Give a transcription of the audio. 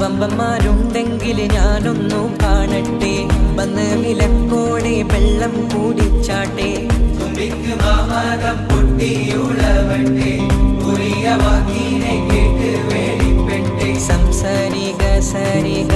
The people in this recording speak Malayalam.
വമ്പന്മാരുണ്ടെങ്കിൽ ഞാനൊന്നു കാണട്ടെ. വന്ന് വിലക്കോടെ വെള്ളം കൂടിച്ചാട്ടെ വാക്കിനെ കേട്ട് സംസാരിക സരിക